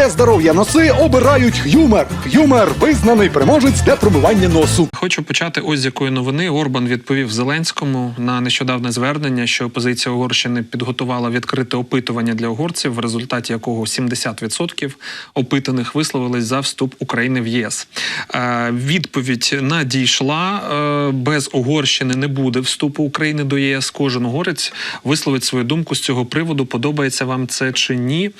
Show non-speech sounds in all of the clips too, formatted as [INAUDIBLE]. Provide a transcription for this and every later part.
Для здоров'я носи обирають Х'юмер. Х'юмер визнаний переможець для промивання носу. Хочу почати ось з якої новини. Орбан відповів Зеленському на нещодавне звернення, що опозиція Угорщини підготувала відкрите опитування для угорців, в результаті якого 70% опитаних висловились за вступ України в ЄС. Е, відповідь надійшла е, без Угорщини не буде вступу України до ЄС. Кожен угорець висловить свою думку з цього приводу. Подобається вам це чи ні?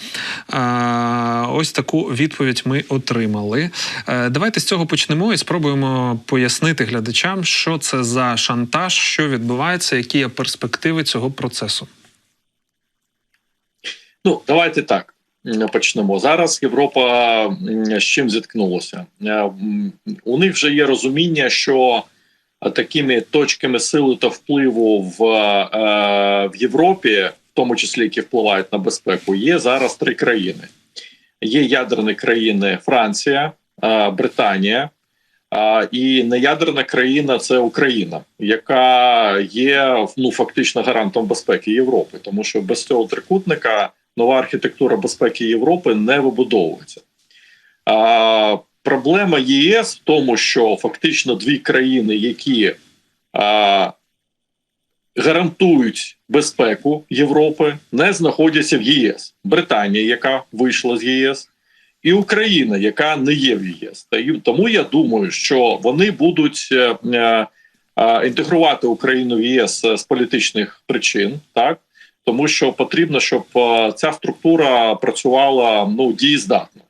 Ось таку відповідь ми отримали. Е, давайте з цього почнемо і спробуємо пояснити глядачам, що це за шантаж, що відбувається, які є перспективи цього процесу. Ну, давайте так почнемо. Зараз Європа з чим зіткнулася? Е, У них вже є розуміння, що такими точками сили та впливу в, е, в Європі, в тому числі які впливають на безпеку, є зараз три країни. Є ядерні країни Франція, е, Британія. І неядерна країна це Україна, яка є ну фактично гарантом безпеки Європи, тому що без цього трикутника нова архітектура безпеки Європи не вибудовується. А, проблема ЄС в тому, що фактично дві країни, які а, гарантують безпеку Європи, не знаходяться в єС. Британія, яка вийшла з ЄС, і Україна, яка не є в ЄС. Тому я думаю, що вони будуть е, е, е, інтегрувати Україну в ЄС з політичних причин, так тому що потрібно, щоб ця структура працювала ну дієздатно.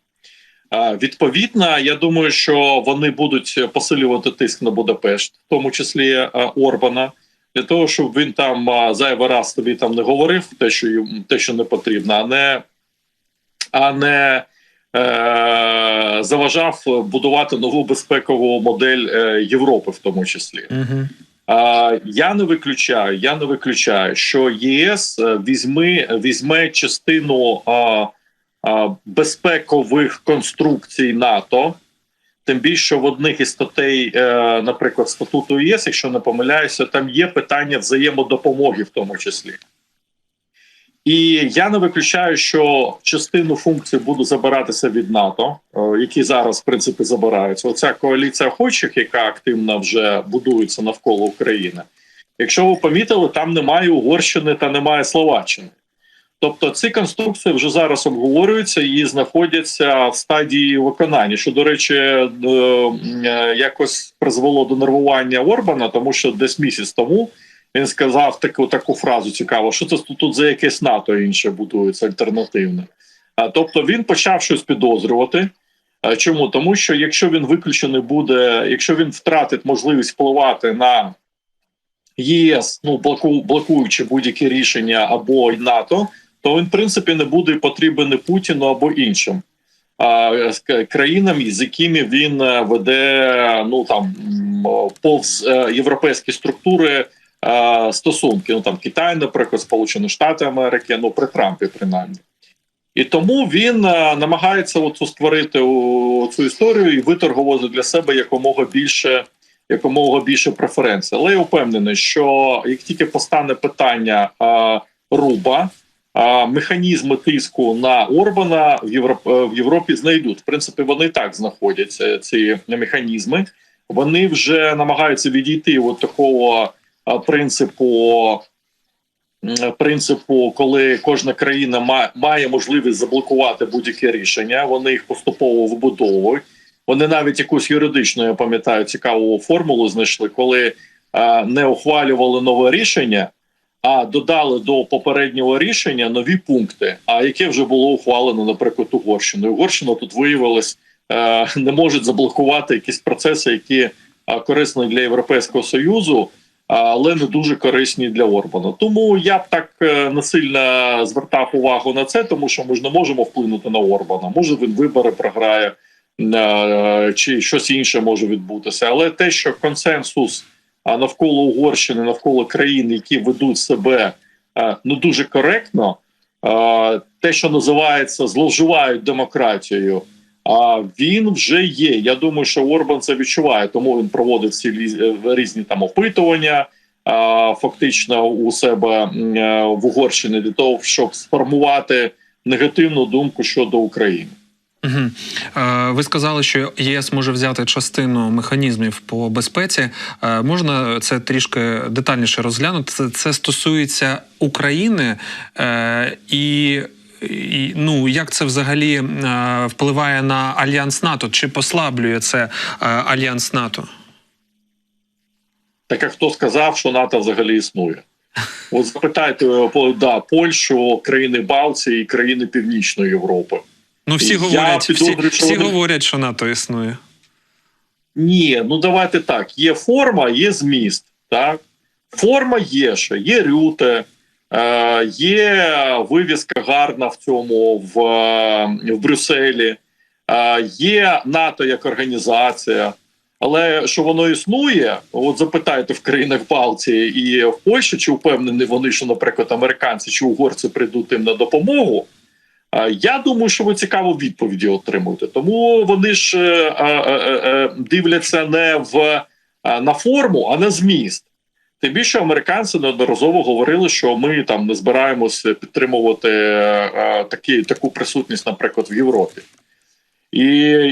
Відповідно, я думаю, що вони будуть посилювати тиск на Будапешт, в тому числі Орбана, для того, щоб він там зайвий раз тобі там не говорив те, що їм те, що не потрібно, а не а не е, заважав будувати нову безпекову модель е, Європи, в тому числі. Угу. Я не виключаю, я не виключаю, що єС е, візьме, візьме частину а, а, безпекових конструкцій НАТО. Тим більше що в одних із статей, е, наприклад, статуту ЄС, якщо не помиляюся, там є питання взаємодопомоги, в тому числі. І я не виключаю, що частину функцій буду забиратися від НАТО, е, які зараз в принципі забираються. Оця коаліція охочих, яка активно вже будується навколо України. Якщо ви помітили, там немає Угорщини та немає Словаччини. Тобто ці конструкції вже зараз обговорюються і знаходяться в стадії виконання. Що, до речі, е, якось призвело до нервування Орбана, тому що десь місяць тому він сказав таку таку фразу цікаву, що це тут, за якесь НАТО інше будується альтернативне. Тобто він почав щось підозрювати. Чому? Тому що якщо він виключений буде, якщо він втратить можливість впливати на ЄС, ну блоку, блокуючи будь-які рішення або НАТО, то він в принципі не буде потрібен Путіну або іншим а, країнам, з якими він е, веде ну там повз е, європейські структури е, стосунки. Ну там Китай, наприклад, Сполучені Штати Америки, ну при Трампі, принаймні. І тому він е, намагається от створити цю історію і виторгувати для себе якомога більше якомога більше преференцій. Але я впевнений, що як тільки постане питання е, руба, е, механізми тиску на Орбана в Європі, в Європі знайдуть. В принципі, вони так знаходяться. Ці механізми. Вони вже намагаються відійти від такого е, принципу. Принципу, коли кожна країна має можливість заблокувати будь-яке рішення, вони їх поступово вибудовують. Вони навіть якусь юридичну, я пам'ятаю, цікаву формулу знайшли, коли е, не ухвалювали нове рішення, а додали до попереднього рішення нові пункти, а яке вже було ухвалено, наприклад, Угорщиною. Угорщина тут виявилось е, не можуть заблокувати якісь процеси, які е, корисні для Європейського союзу, але не дуже корисні для Орбана. Тому я б так е, не сильно звертав увагу на це, тому що ми ж не можемо вплинути на Орбана. Може він вибори програє. Чи щось інше може відбутися. Але те, що консенсус навколо Угорщини, навколо країн, які ведуть себе е, ну дуже коректно, е, те, що називається зловживають демократією, а він вже є. Я думаю, що Орбан це відчуває, тому він проводить ці е, різні там опитування. Фактично у себе в Угорщині для того, щоб сформувати негативну думку щодо України. Угу. Ви сказали, що ЄС може взяти частину механізмів по безпеці. Е, можна це трішки детальніше розглянути? Це, це стосується України е, і. І, ну як це взагалі е, впливає на альянс НАТО? Чи послаблює це е, альянс НАТО? Так а хто сказав, що НАТО взагалі існує? От запитайте да, Польщу, країни Балтії і країни Північної Європи. Ну всі Я говорять, всі, що всі говорять, що НАТО існує. Ні, ну давайте так: є форма, є зміст. Так? Форма є ще, є рюте, е, є вивіска гарна в цьому в, е, в Брюсселі, е, є НАТО як організація. Але що воно існує, от запитайте в країнах Балтії і в Польщі, чи впевнені вони, що, наприклад, американці чи угорці прийдуть їм на допомогу. Я думаю, що ви цікаву відповіді отримуєте. Тому вони ж е, е, е, дивляться не в на форму, а на зміст. Тим більше американці неодноразово говорили, що ми там не збираємося підтримувати такі, таку присутність, наприклад, в Європі. І,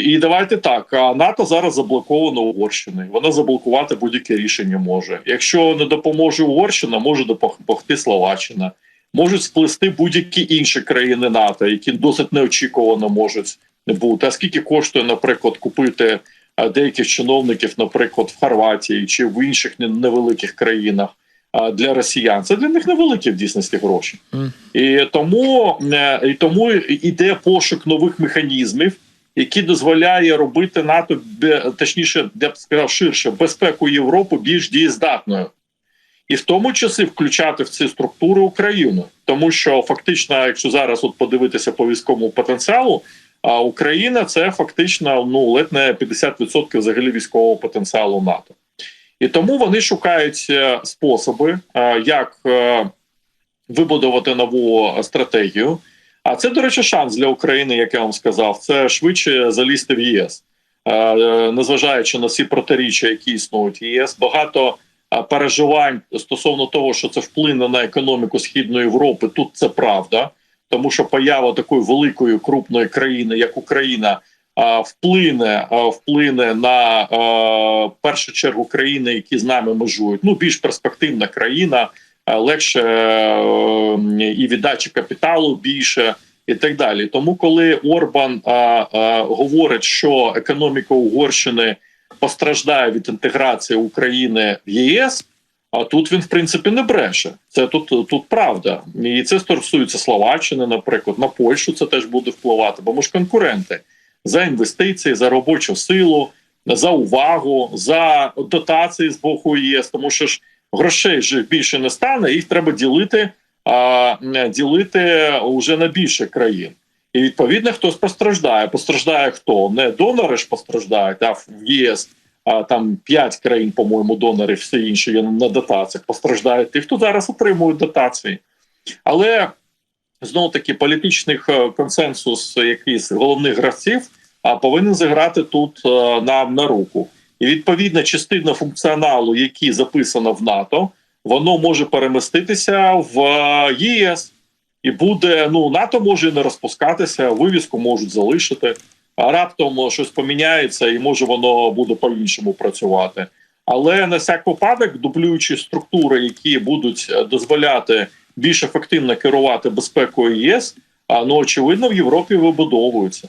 і давайте так. НАТО зараз заблоковано Угорщиною. Вона заблокувати будь-яке рішення може. Якщо не допоможе Угорщина, може допомогти Словаччина. Можуть сплести будь-які інші країни НАТО, які досить неочікувано можуть бути. А скільки коштує, наприклад, купити деяких чиновників, наприклад, в Хорватії чи в інших невеликих країнах для росіян? Це для них невеликі в дійсності гроші. І тому, е, і тому іде пошук нових механізмів, які дозволяє робити НАТО точніше, я б сказав ширше, безпеку Європи більш дієздатною. І в тому числі включати в ці структури Україну, тому що фактично, якщо зараз от подивитися по військовому потенціалу, а Україна це фактично ну ледь не 50% взагалі військового потенціалу НАТО. І тому вони шукають е, способи, е, як е, вибудувати нову стратегію. А це, до речі, шанс для України, як я вам сказав, це швидше залізти в ЄС, незважаючи на всі протиріччя, які існують ЄС, багато переживань стосовно того, що це вплине на економіку Східної Європи. Тут це правда, тому що поява такої великої крупної країни, як Україна, вплине вплине на першу чергу країни, які з нами межують. Ну більш перспективна країна, легше е, і віддачі капіталу більше. І так далі, тому коли Орбан а, а, говорить, що економіка Угорщини постраждає від інтеграції України в ЄС. А тут він в принципі не бреше. Це тут тут правда, і це стосується Словаччини, наприклад, на Польщу це теж буде впливати, бо ми ж конкуренти за інвестиції, за робочу силу, за увагу, за дотації з боку ЄС, тому що ж грошей же більше не стане, їх треба ділити, а, ділити уже на більше країн. І відповідно хтось постраждає. Постраждає хто? Не донори ж постраждають, а в ЄС а, там 5 країн, по-моєму, донорів, всі інші є на дотаціях. Постраждають ті, хто зараз отримують дотації. Але знову таки політичний е, консенсус якийсь головних гравців а, повинен зіграти тут е, нам на руку. І відповідна частина функціоналу, який записано в НАТО, воно може переміститися в е, ЄС. І буде ну НАТО може не розпускатися, вивіску можуть залишити. А раптом щось поміняється, і може воно буде по-іншому працювати. Але на всяк випадок, дублюючи структури, які будуть е, дозволяти більш ефективно керувати безпекою ЄС, ну очевидно в Європі вибудовуються.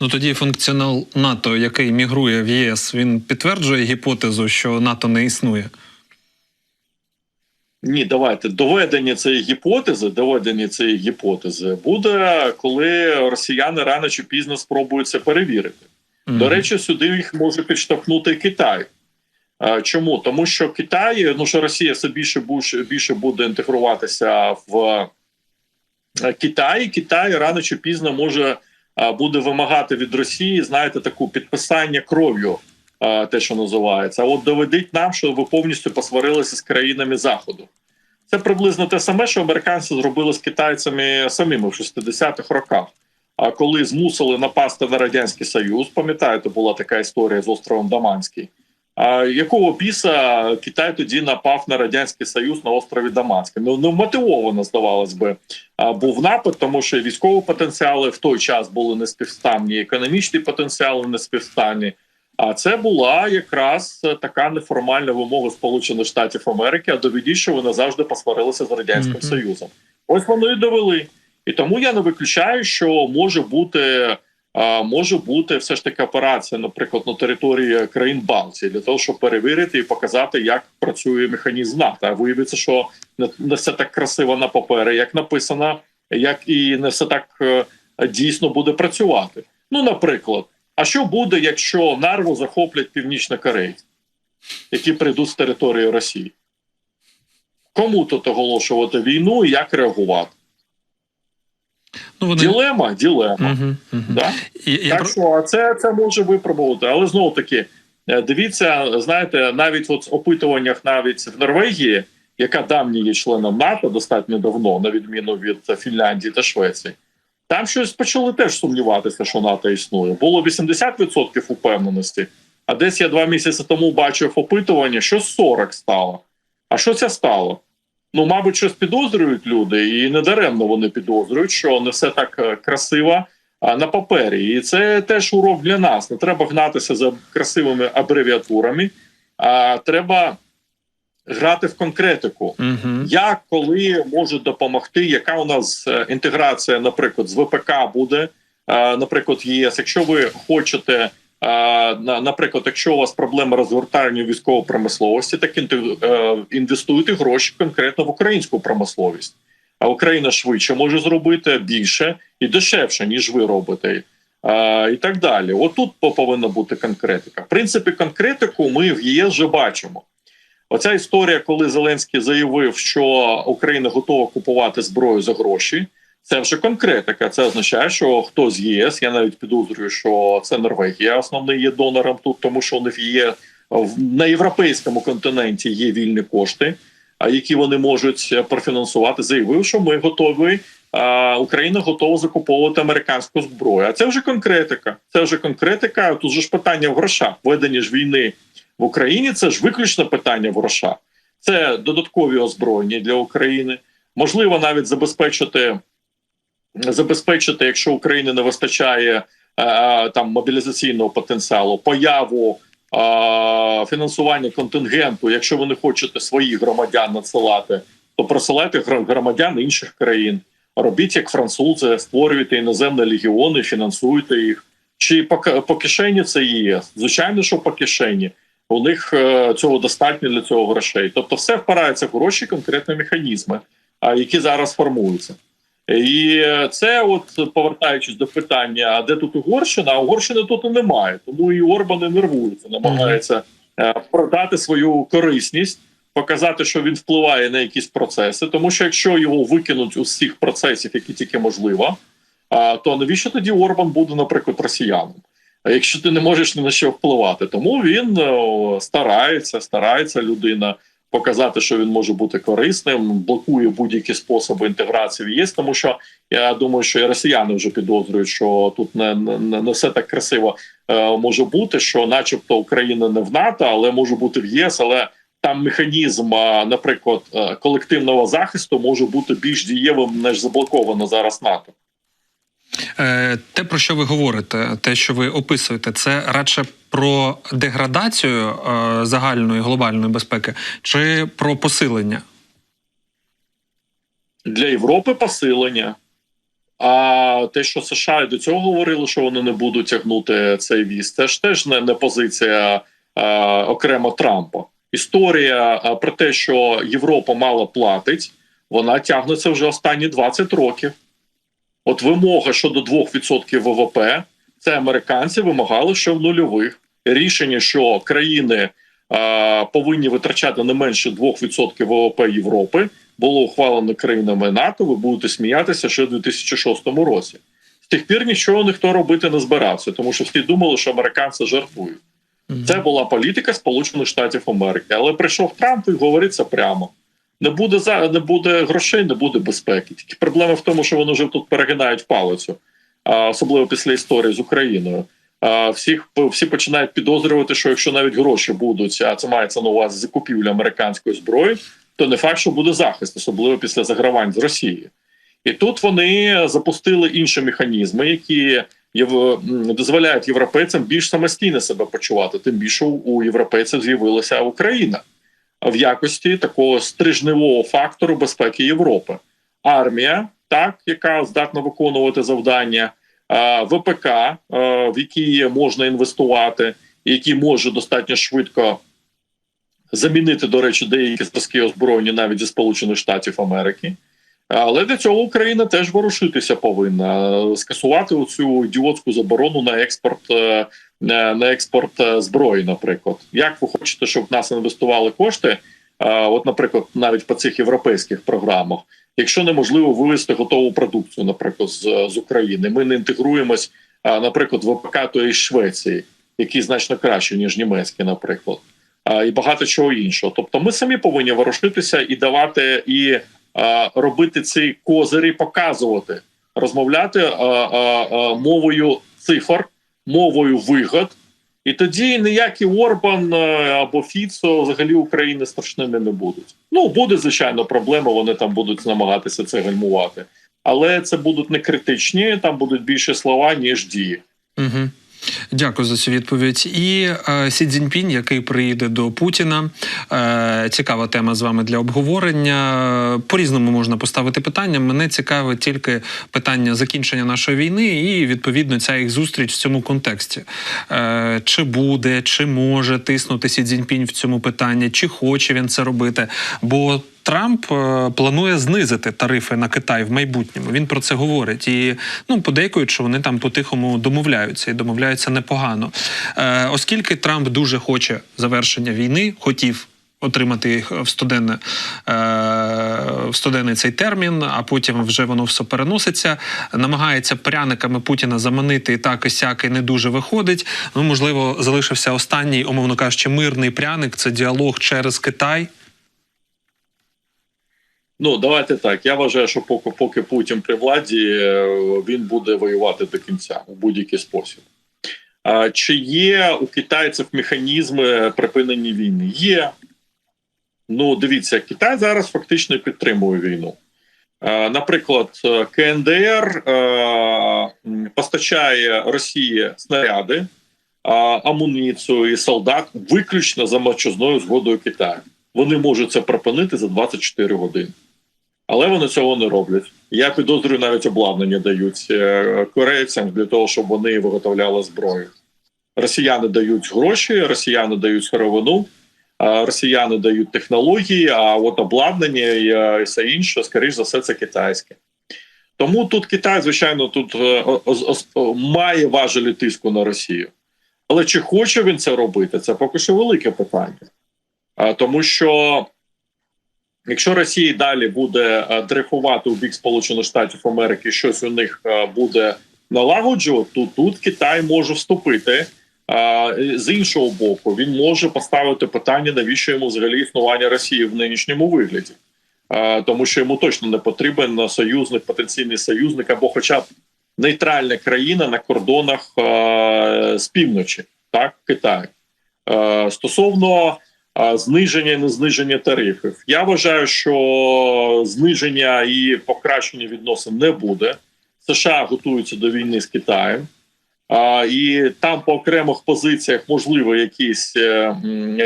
Ну тоді функціонал НАТО, який мігрує в ЄС, він підтверджує гіпотезу, що НАТО не існує. Ні, давайте доведення цієї гіпотези, доведення цієї гіпотези буде, коли росіяни рано чи пізно спробують це перевірити. До речі, сюди їх може підштовхнути Китай. Чому? Тому що Китай, ну що Росія все більше більше, буде інтегруватися в е, Китай. Китай рано чи пізно може буде вимагати від Росії, знаєте, таку підписання кров'ю, те, що називається. А от доведіть нам, що ви повністю посварилися з країнами Заходу. Це приблизно те саме, що американці зробили з китайцями самими в 60-х роках. А коли змусили напасти на радянський союз, пам'ятаєте, була така історія з островом Даманський. А якого біса Китай тоді напав на радянський союз на острові Даманське? Ну не мотивовано, здавалось би, був напад, тому що військові потенціали в той час були неспівставні, економічні потенціали неспівставні. А це була якраз е, така неформальна вимога Сполучених Штатів Америки. А доведіть, що вони завжди посварилися з радянським Мгм. Союзом. Ось воно і довели. І тому я не виключаю, що може бути. а, Може бути все ж таки операція, наприклад, на території країн Балтії, для того, щоб перевірити і показати, як працює механізм НАТО. А виявиться, що не, не все так красиво на папері, як написано, як і не все так е, дійсно буде працювати. Ну, наприклад, а що буде, якщо нарву захоплять північно-корейці, які прийдуть з території Росії? Кому тут оголошувати війну і як реагувати? Ну, вони... Ділема, ділема. Угу, угу. Да? Я, я так про- що це, це може випробувати. Але знову таки, е, дивіться, знаєте, навіть от в опитуваннях навіть в Норвегії, яка давні є членом НАТО достатньо давно, на відміну від е, Фінляндії та Швеції, там щось почали теж сумніватися, що НАТО існує. Було 80% упевненості. А десь я два місяці тому бачив опитування, що 40 стало. А що це стало? Ну, мабуть, щось підозрюють люди, і недаремно вони підозрюють, що не все так е, красиво на папері. І це теж урок для нас. Не треба гнатися за красивими абревіатурами, а треба грати в конкретику. Мгм. Як коли можуть допомогти, яка у нас е, інтеграція, наприклад, з ВПК буде, е, наприклад, ЄС. Якщо ви хочете, е, на- наприклад, якщо у вас проблема розгортання військової промисловості, так інвестуйте гроші конкретно в українську промисловість. А Україна швидше може зробити більше і дешевше, ніж ви робите. І так далі. Отут по- повинна бути конкретика. В принципі, конкретику ми в ЄС вже бачимо. Оця історія, коли Зеленський заявив, що Україна готова купувати зброю за гроші, це вже конкретика. Це означає, що хто з ЄС, я навіть підозрюю, що це Норвегія основний є донором тут, тому що у них є на європейському континенті є вільні кошти, які вони можуть профінансувати. Заявив, що ми готові. Україна готова закуповувати американську зброю. А це вже конкретика. Це вже конкретика. Тут же ж питання в грошах. Ведення ж війни в Україні це ж виключно питання в грошах. Це додаткові озброєння для України. Можливо, навіть забезпечити, забезпечити, якщо Україні не вистачає е, там мобілізаційного потенціалу, появу е, фінансування контингенту. Якщо ви не хочете своїх громадян надсилати, то присилайте громадян інших країн. Робіть як французи, створюйте іноземні легіони, фінансуйте їх. Чи по, по кишені це ЄС? Звичайно, що по кишені. У них е, цього достатньо для цього грошей. Тобто, все впирається в гроші, конкретні механізми, які зараз формуються. І це, от повертаючись до питання, а де тут Угорщина? А Угорщини тут і немає. Тому і Орбан і нервується, намагається е, продати свою корисність, показати, що він впливає на якісь процеси. Тому що якщо його викинуть у всіх процесів, які тільки можливо, то навіщо тоді Орбан буде, наприклад, росіяном? Якщо ти не можеш ні на що впливати, тому він старається, старається людина показати, що він може бути корисним, блокує будь-які способи інтеграції в ЄС, тому що я думаю, що і росіяни вже підозрюють, що тут не, не, не все так красиво е, може бути, що, начебто, Україна не в НАТО, але може бути в ЄС, але там механізм, наприклад, е, колективного захисту може бути більш дієвим ніж заблоковано зараз НАТО. Е, Те, про що ви говорите, те, що ви описуєте, це радше про деградацію е, загальної глобальної безпеки чи про посилення? для Європи посилення. А те, що США і до цього говорили, що вони не будуть тягнути цей віз, це ж теж не, не позиція а, окремо Трампа. Історія про те, що Європа мало платить, вона тягнеться вже останні 20 років. От вимога щодо 2% ВВП, це американці вимагали ще в нульових. Рішення, що країни а, повинні витрачати не менше 2% ВВП Європи, було ухвалено країнами НАТО. Ви будете сміятися ще в 2006 році. З тих пір нічого ніхто робити не збирався, тому що всі думали, що американці жартують. Це була політика Сполучених Штатів Америки. Але прийшов Трамп і говорить це прямо. Не буде за не буде грошей, не буде безпеки. Тільки проблема в тому, що вони вже тут перегинають палицю, особливо після історії з Україною. всіх всі починають підозрювати, що якщо навіть гроші будуть, а це мається на увазі закупівля американської зброї, то не факт, що буде захист, особливо після загравань з Росії. І тут вони запустили інші механізми, які дозволяють європейцям більш самостійно себе почувати. Тим більше у європейців з'явилася Україна в якості такого стрижневого фактору безпеки Європи. Армія, так яка здатна виконувати завдання, е, ВПК, е, в які можна інвестувати, які може достатньо швидко замінити, до речі, деякі зразки озброєння навіть зі Сполучених Штатів Америки. Але для цього Україна теж ворушитися повинна скасувати оцю ідіотську заборону на експорт е, на на експорт е, зброї. Наприклад, як ви хочете, щоб в нас інвестували кошти? е, От, наприклад, навіть по цих європейських програмах, якщо неможливо вивезти готову продукцію, наприклад, з, з України, ми не інтегруємось, е, наприклад, в ВПК тої Швеції, які значно краще ніж німецькі, наприклад, е, і багато чого іншого. Тобто, ми самі повинні ворушитися і давати і е, робити ці козирі, показувати, розмовляти е, е, е, мовою цифр, мовою вигод. І тоді ніякий Орбан е, або Фіцо взагалі України страшними не будуть. Ну буде звичайно проблема. Вони там будуть намагатися це гальмувати, але це будуть не критичні, там будуть більше слова ніж дії. Угу. Дякую за цю відповідь. І е, Сі Цзіньпінь, який приїде до Путіна. Е, цікава тема з вами для обговорення. По різному можна поставити питання. Мене цікавить тільки питання закінчення нашої війни, і відповідно ця їх зустріч в цьому контексті. Е, чи буде, чи може тиснути Сі Цзіньпінь в цьому питанні, чи хоче він це робити? Бо Трамп е, планує знизити тарифи на Китай в майбутньому. Він про це говорить. І ну подейкують, що вони там по-тихому домовляються і домовляються непогано. Е, оскільки Трамп дуже хоче завершення війни, хотів. Отримати їх в студенне е, в студенний цей термін, а потім вже воно все переноситься. Намагається пряниками Путіна заманити так і сяк, і не дуже виходить. Ну можливо, залишився останній, умовно кажучи, мирний пряник. Це діалог через Китай. Ну давайте так. Я вважаю, що поки поки Путін при владі е, він буде воювати до кінця у будь-який спосіб. А чи є у китайців механізми припинення війни? Є. Ну, дивіться, Китай зараз фактично підтримує війну. Наприклад, е, КНДР е, постачає Росії снаряди, амуніцію і солдат виключно за мовчазною згодою Китаю. Вони можуть це припинити за 24 години. Але вони цього не роблять. Я підозрюю, навіть обладнання дають е, корейцям для того, щоб вони виготовляли зброю. Росіяни дають гроші, росіяни дають сировину, росіяни дають технології, а от обладнання і е, все інше, скоріш за все, це китайське. Тому тут Китай, звичайно, тут е, має важелі тиску на Росію. Але чи хоче він це робити, це поки що велике питання. Тому що якщо Росія далі буде е, дрейфувати у бік Сполучених Штатів Америки, щось у них е, буде налагоджувати, то тут Китай може вступити. З іншого боку, він може поставити питання, навіщо йому взагалі існування Росії в нинішньому вигляді, тому що йому точно не потрібен союзник, потенційний союзник або, хоча б нейтральна країна на кордонах е, з півночі, так Китаю. Е, стосовно е, зниження і не зниження тарифів, я вважаю, що зниження і покращення відносин не буде. США готуються до війни з Китаєм. І там по окремих позиціях можливо якісь, е,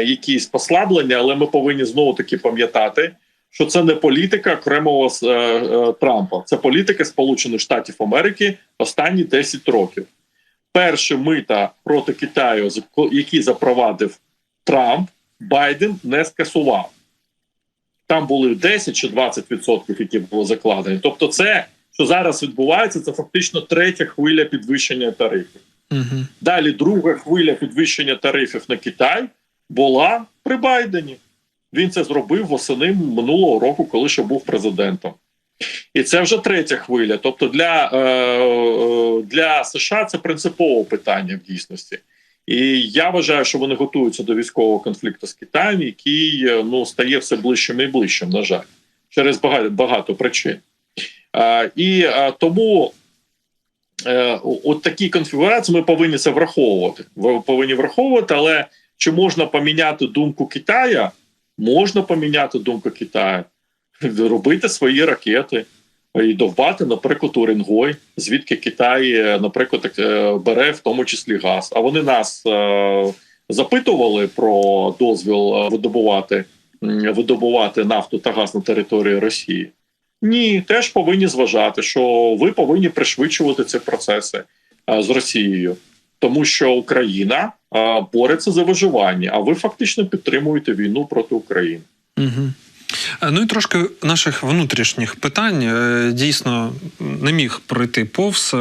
якісь послаблення, але ми повинні знову таки пам'ятати, що це не політика окремого е, е, Трампа, це політика Сполучених Штатів Америки останні 10 років. Перші мита проти Китаю, які запровадив Трамп, Байден не скасував. Там були 10 чи 20%, які були закладені. Тобто, це, що зараз відбувається, це фактично третя хвиля підвищення тарифів. Угу. Далі друга хвиля підвищення тарифів на Китай була при Байдені. Він це зробив восени минулого року, коли ще був президентом. І це вже третя хвиля. Тобто для, е, е, для США це принципове питання в дійсності. І я вважаю, що вони готуються до військового конфлікту з Китаєм, який е, ну стає все ближчим і ближчим, на жаль, через багато, багато причин. Е, і е, тому е, от такі конфігурації ми повинні це враховувати. Ви повинні враховувати, але чи можна поміняти думку Китая? Можна поміняти думку Китаю, [LAUGHS] робити свої ракети і довбати, наприклад, Уренгой, звідки Китай, е, наприклад, е, бере в тому числі газ. А вони нас е, запитували про дозвіл е, видобувати, видобувати нафту та газ на території Росії. Ні, теж повинні зважати, що ви повинні пришвидшувати ці процеси е, з Росією, тому що Україна е, бореться за виживання, а ви фактично підтримуєте війну проти України. Угу. Ну і трошки наших внутрішніх питань Е, дійсно не міг пройти повз, е,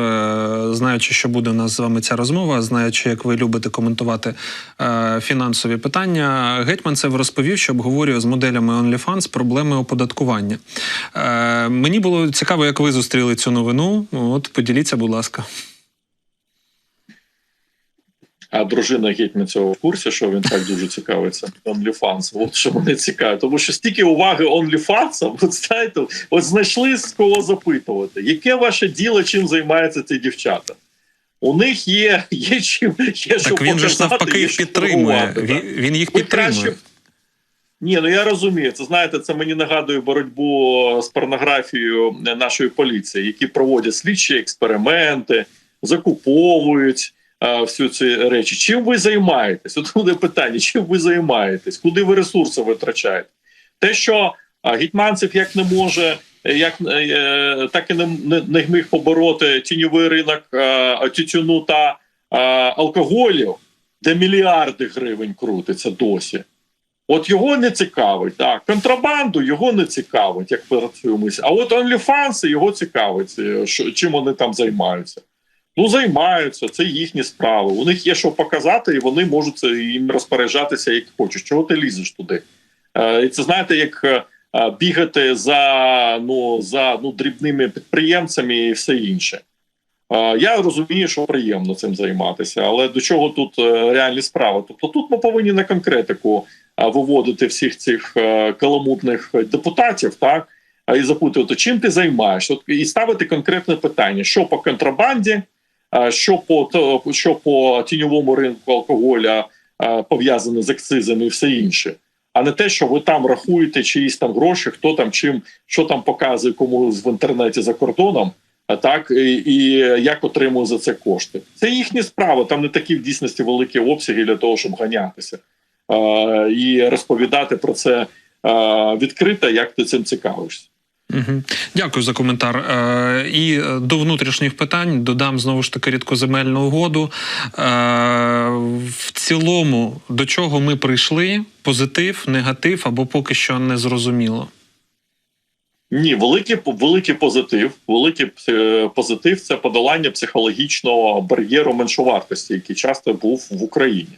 знаючи, що буде у нас з вами ця розмова, знаючи, як ви любите коментувати е, фінансові питання. Гетьманцев розповів, що обговорює з моделями OnlyFans проблеми оподаткування. Е, Мені було цікаво, як ви зустріли цю новину. От поділіться, будь ласка. А дружина Гетьманцева в курсі, що він так дуже цікавиться OnlyFans. От що мене цікавить. Тому що стільки уваги OnlyFans, от знаєте, от знайшли з кого запитувати, яке ваше діло, чим займаються ці дівчата. У них є, є чим є що Так він же ж навпаки їх підтримує. Він, він їх підтримує. краще- Ні, ну я розумію. Це знаєте, це мені нагадує боротьбу з порнографією нашої поліції, які проводять слідчі експерименти, закуповують всю ці речі. Чим ви займаєтесь? От буде питання: чим ви займаєтесь? Куди ви ресурси витрачаєте? Те, що Гетьманцев як не може, як е, так і не, не, не міг побороти тіньовий ринок тютюну та а, алкоголю, де мільярди гривень крутиться досі. От його не цікавить. Так, контрабанду його не цікавить, як працюємо. А от OnlyFans його цікавить, е, що, чим вони там займаються. Ну, займаються, це їхні справи. У них є що показати, і вони можуть це їм розпоряджатися як хочуть. Чого ти лізеш туди? Е, і це знаєте, як е, е, бігати за, ну, за ну, дрібними підприємцями і все інше. Е, Я розумію, що приємно цим займатися, але до чого тут е, реальні справи? Тобто тут ми повинні на конкретику е, виводити всіх цих е, каламутних депутатів, так і запитувати, чим ти займаєшся, і ставити конкретне питання: що по контрабанді, е, що по що по тіньовому ринку алкоголя е, пов'язане з акцизами і все інше. А не те, що ви там рахуєте чиїсь там гроші, хто там чим, що там показує комусь в інтернеті за кордоном, так і, і як отримує за це кошти. Це їхні справи. Там не такі в дійсності великі обсяги для того, щоб ганятися е, і розповідати про це е, відкрито, як ти цим цікавишся. Дякую за коментар. Е, і е, до внутрішніх питань додам знову ж таки рідкоземельну угоду. Е, в цілому, до чого ми прийшли? Позитив, негатив або поки що не зрозуміло. Ні, великий великий позитив. Великий позитив це подолання психологічного бар'єру меншовартості, який часто був в Україні.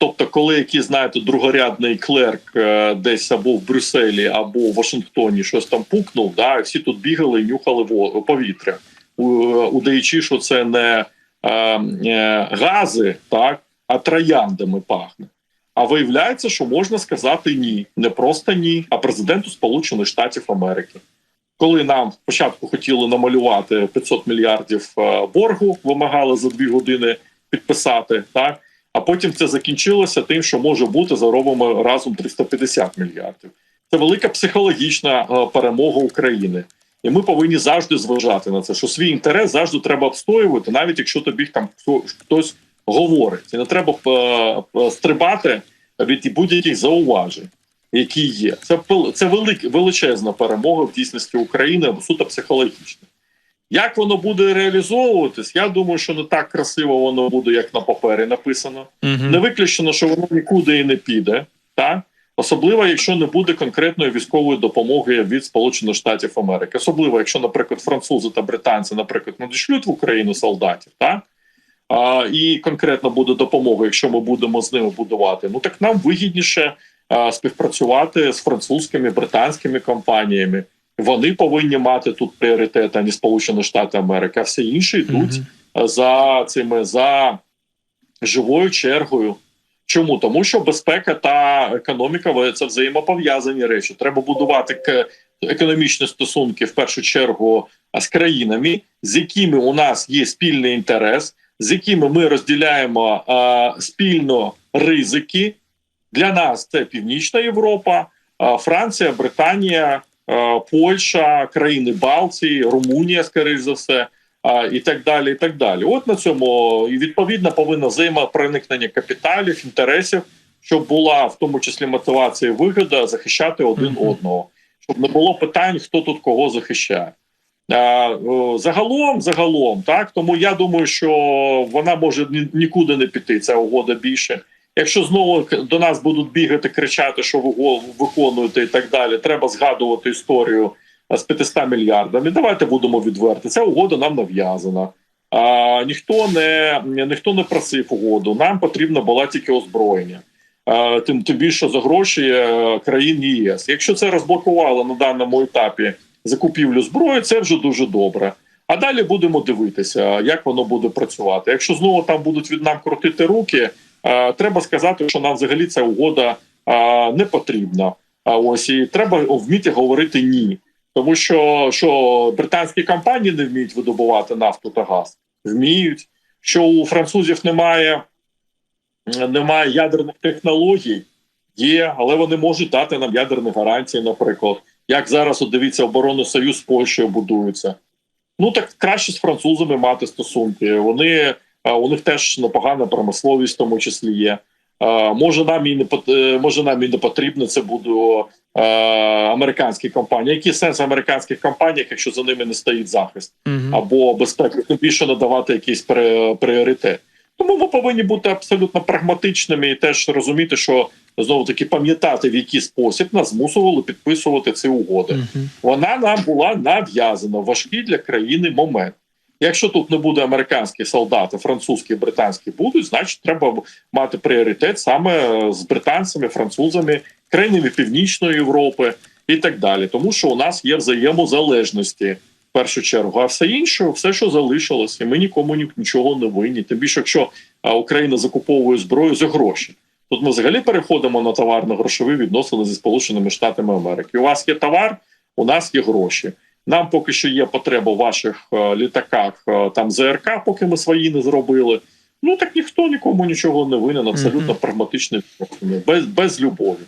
Тобто, коли якийсь, знаєте, другорядний клерк е, десь або в Брюсселі, або в Вашингтоні щось там пукнув, да, всі тут бігали і нюхали повітря, удаючи, що це не е, е, гази, так, а трояндами пахне. А виявляється, що можна сказати ні, не просто ні, а президенту Сполучених Штатів Америки. Коли нам спочатку хотіли намалювати 500 мільярдів боргу, вимагали за дві години підписати, так а потім це закінчилося тим, що може бути заробимо разом 350 мільярдів. Це велика психологічна е, перемога України. І ми повинні завжди зважати на це, що свій інтерес завжди треба обстоювати, навіть якщо тобі там хто- хтось говорить. І не треба е, е, стрибати від будь-яких зауважень, які є. Це це велик, величезна перемога в дійсності України, суто психологічна. Як воно буде реалізовуватись, я думаю, що не так красиво воно буде, як на папері написано. Угу. Не виключено, що воно нікуди і не піде, так? Особливо, якщо не буде конкретної військової допомоги від Сполучених Штатів Америки, особливо, якщо, наприклад, французи та британці, наприклад, надішлють в Україну солдатів, так? А, і конкретно буде допомога, якщо ми будемо з ними будувати. Ну так нам вигідніше а, співпрацювати з французькими британськими компаніями. Вони повинні мати тут пріоритет, а не Сполучені Штати Америки, а всі інші йдуть а, за цими за живою чергою. Чому? Тому що безпека та економіка це взаємопов'язані речі. Треба будувати к- економічні стосунки в першу чергу з країнами, з якими у нас є спільний інтерес, з якими ми розділяємо а, спільно ризики. Для нас це Північна Європа, а, Франція, Британія, Польща, країни Балтії, Румунія, скоріш за все, і так далі. І так далі. От на цьому і відповідно повинно взаємопроникнення капіталів, інтересів, щоб була в тому числі мотивація і вигода захищати один Мгм. одного, щоб не було питань, хто тут кого захищає. Загалом, загалом, так тому я думаю, що вона може нікуди не піти. Ця угода більше. Якщо знову до нас будуть бігати, кричати, що ви виконуєте і так далі, треба згадувати історію з 500 мільярдами. Давайте будемо відверти. Ця угода нам нав'язана. А, ніхто не ніхто не просив угоду. Нам потрібно було тільки озброєння. А, тим тим більше за гроші е, країн ЄС. Якщо це розблокувало на даному етапі закупівлю зброї, це вже дуже добре. А далі будемо дивитися, як воно буде працювати. Якщо знову там будуть від нам крутити руки, е, треба сказати, що нам взагалі ця угода е, не потрібна. Ось і треба вміти говорити ні. Тому що, що британські компанії не вміють видобувати нафту та газ, вміють. Що у французів немає, немає ядерних технологій, є, але вони можуть дати нам ядерні гарантії, наприклад. Як зараз, от дивіться, оборонний союз з Польщею будується. Ну так краще з французами мати стосунки. Вони у них теж непогана промисловість, в тому числі є. Може, нам і не е, може нам і не потрібно. Це будуть е, американські компанії. Який сенс американських компаніях, якщо за ними не стоїть захист або безпеки, тим більше надавати якийсь пріоритет. Тому ми повинні бути абсолютно прагматичними і теж розуміти, що знову таки пам'ятати, в який спосіб нас змусували підписувати ці угоди вона нам була нав'язана в важкий для країни момент. Якщо тут не буде американські солдати, французькі, британські будуть, значить треба мати пріоритет саме з британцями, французами, країнами Північної Європи і так далі. Тому що у нас є взаємозалежності в першу чергу, а все інше, все, що залишилось, і ми нікому нічого не винні. Тим більше, якщо Україна закуповує зброю за гроші. Тут ми взагалі переходимо на товарно-грошові відносини зі Сполученими Штатами Америки. У вас є товар, у нас є гроші. Нам поки що є потреба в ваших е, літаках е, там ЗРК, поки ми свої не зробили. Ну так ніхто нікому нічого не винен, абсолютно прагматичний без, без любові.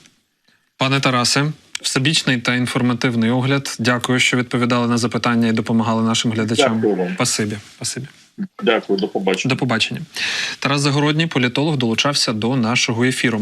Пане Тарасе, всебічний та інформативний огляд. Дякую, що відповідали на запитання і допомагали нашим глядачам. Дякую вам. Спасибі. Спасибі. Дякую, до побачення. До побачення. Тарас Загородній, політолог, долучався до нашого ефіру.